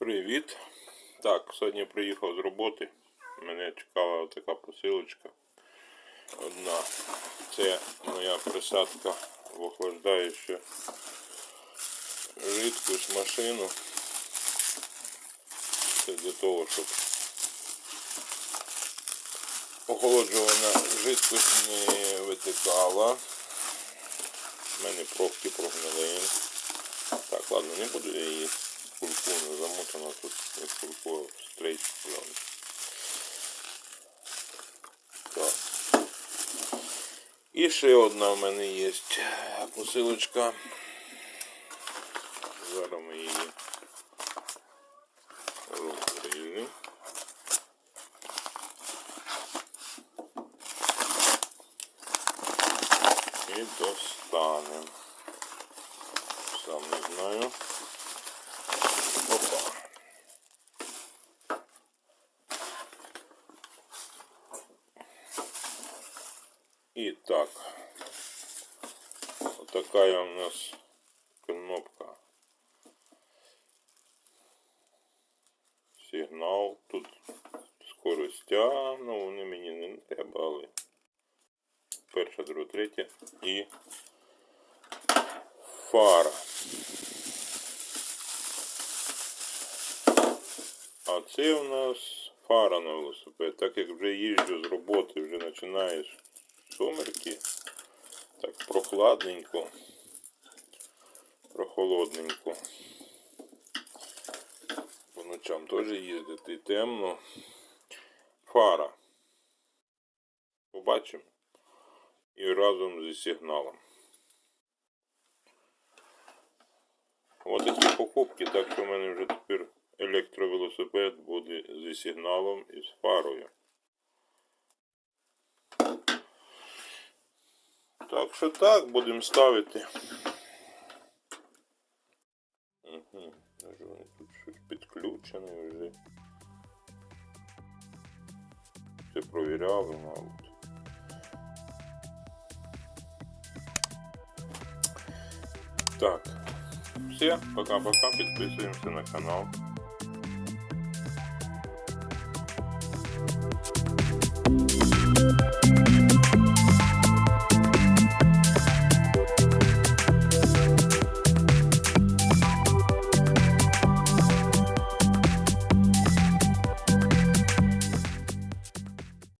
Привіт. Так, сьогодні приїхав з роботи. Мене чекала така посилочка. Одна. Це моя присадка в охлаждаючу жидкость машину. Це для того, щоб охолоджувана жидкость не витикала. У мене пробки прогнили. Так, ладно, не буду я її кульку замотана тут не кульку, а стрейт план. Так. І ще одна в мене є посилочка. Зараз ми її розкриємо. І достанемо. Сам не знаю. І так. Отакая у нас кнопка. Сигнал. Тут скоростя, ну вони мені не треба, але перша, друга, третя і фара. А це у нас фара на велосипед. Так як вже їжджу з роботи, вже починаєш сумерки. Так прохладненько. Прохолодненько. По ночам теж їздити темно. Фара. Побачимо. І разом зі сигналом. Ось такі покупки, так що в мене вже тепер електровелосипед буде зі сигналом і з фарою. Так что так, будемо ставити. Угу, вони тут щось підключений вже. Це провіряли, мабуть. Так, все, пока-пока, Подписываемся на канал.